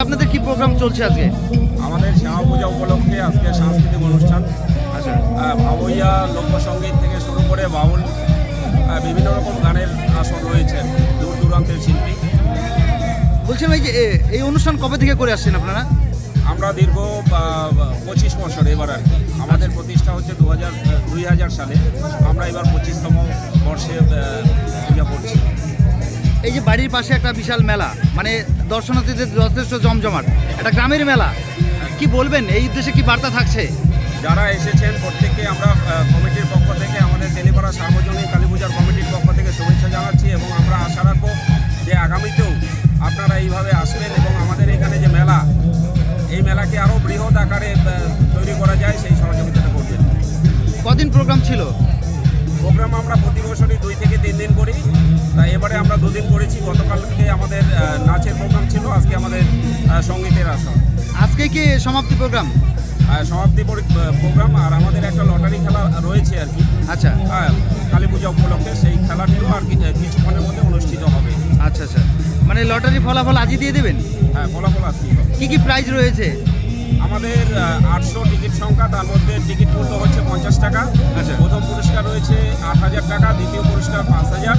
আপনাদের কি প্রোগ্রাম চলছে আজকে? আমাদের শ্যামা পূজা উপলক্ষে আজকে সাংস্কৃতিক অনুষ্ঠান। আচ্ছা। ভাবইয়া লোকসঙ্গীত থেকে শুরু করে বাউল বিভিন্ন রকম গানের আসর রয়েছে দূর দূরান্তের শিল্পী। বলছিলাম এই যে এই অনুষ্ঠান কবে থেকে করে আসছেন আপনারা? আমরা দীর্ঘ পঁচিশ বছর এবার আর কি। আমাদের প্রতিষ্ঠা হচ্ছে দু হাজার দুই হাজার সালে। আমরা এবার পঁচিশতম বর্ষে পূজা করছি। এই যে বাড়ির পাশে একটা বিশাল মেলা মানে দর্শনার্থীদের যথেষ্ট জমজমাট। একটা গ্রামের মেলা। কি বলবেন? এই উদ্দেশ্যে কি বার্তা থাকছে? যারা এসেছেন প্রত্যেককে আমরা কমিটির পক্ষ থেকে আমাদের তেলিপাড়া সার্বজনীন কালী পূজার কমিটির পক্ষ থেকে শুভেচ্ছা জানাচ্ছি এবং আমরা আশা রাখব যে আগামীতেও আপনারা এইভাবে আসবেন এবং আমাদের এখানে যে মেলা এই মেলাকে আরও বৃহৎ আকারে তৈরি করা যায় সেই সহযোগিতাটা করবেন। কদিন প্রোগ্রাম ছিল? প্রোগ্রাম আমরা প্রতি বছরই দুই থেকে তিন দিন করি। তাই এবারে আমরা দুদিন করেছি গতকালকে আমাদের নাচের প্রোগ্রাম ছিল আজকে আমাদের সঙ্গীতের আসর আজকে কি সমাপ্তি প্রোগ্রাম সমাপ্তি প্রোগ্রাম আর আমাদের একটা লটারি খেলা রয়েছে আর কি। আচ্ছা। হ্যাঁ কালী পূজা উপলক্ষে সেই খেলাটিও আর কি কিছুক্ষণের মধ্যে অনুষ্ঠিত হবে। আচ্ছা আচ্ছা। মানে লটারি ফলাফল আজই দিয়ে দেবেন? হ্যাঁ ফলাফল হবে। কি কি প্রাইজ রয়েছে? আমাদের আটশো টিকিট সংখ্যা তার মধ্যে টিকিট মূল্য হচ্ছে পঞ্চাশ টাকা। আচ্ছা। প্রথম পুরস্কার রয়েছে আট হাজার টাকা দ্বিতীয় পুরস্কার পাঁচ হাজার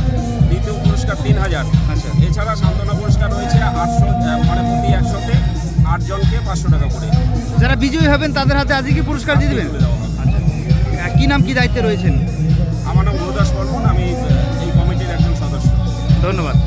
দ্বিতীয় পুরস্কার তিন হাজার। আচ্ছা। এছাড়া সান্ত্বনা পুরস্কার রয়েছে আটশো মানে প্রতি একশোতে আটজনকে পাঁচশো টাকা করে। যারা বিজয়ী হবেন তাদের হাতে আজকে কি পুরস্কার দিয়ে দেবেন? আচ্ছা। কি নাম কি দায়িত্বে রয়েছেন? আমার নাম গুরুদাস বর্মন আমি এই কমিটির একজন সদস্য। ধন্যবাদ।